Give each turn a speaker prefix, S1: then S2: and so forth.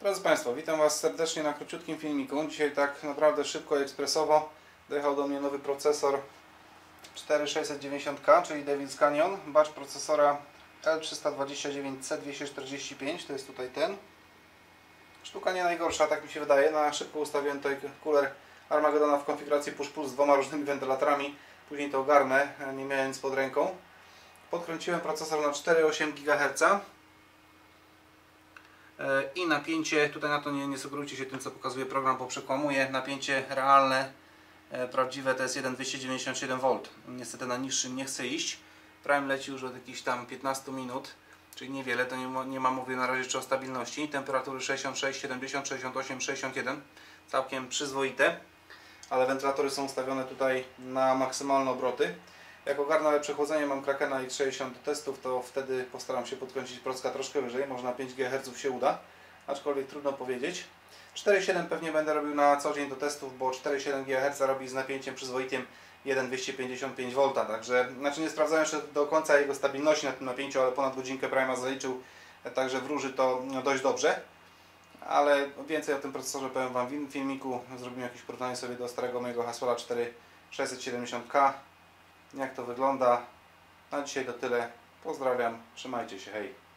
S1: Drodzy Państwo, witam Was serdecznie na króciutkim filmiku. Dzisiaj tak naprawdę szybko i ekspresowo dojechał do mnie nowy procesor 4690K, czyli Devil's Canyon. Batch procesora L329C245, to jest tutaj ten. Sztuka nie najgorsza, tak mi się wydaje. Na szybko ustawiłem tutaj cooler Armageddona w konfiguracji push-pull z dwoma różnymi wentylatorami. Później to ogarnę, nie miałem nic pod ręką. Podkręciłem procesor na 4,8 GHz i napięcie, tutaj na to nie, nie sugerujcie się tym co pokazuje program, bo przekłamuje, napięcie realne, e, prawdziwe to jest 1,297V niestety na niższym nie chce iść. Prime leci już od jakichś tam 15 minut czyli niewiele, to nie, ma, nie ma mowy na razie jeszcze o stabilności. Temperatury 66, 70, 68, 61 całkiem przyzwoite ale wentylatory są ustawione tutaj na maksymalne obroty jak ogarnę lepsze chłodzenie, mam Krakena i 60 testów, to wtedy postaram się podkręcić procka troszkę wyżej, może na 5 GHz się uda, aczkolwiek trudno powiedzieć. 4.7 pewnie będę robił na co dzień do testów, bo 4.7 GHz robi z napięciem przyzwoitym 1,255V, także znaczy nie sprawdzałem jeszcze do końca jego stabilności na tym napięciu, ale ponad godzinkę Prima zaliczył, także wróży to dość dobrze. Ale więcej o tym procesorze powiem Wam w filmiku. Zrobimy jakieś porównanie sobie do starego mojego Haswella 4670K jak to wygląda. Na dzisiaj to tyle. Pozdrawiam, trzymajcie się, hej.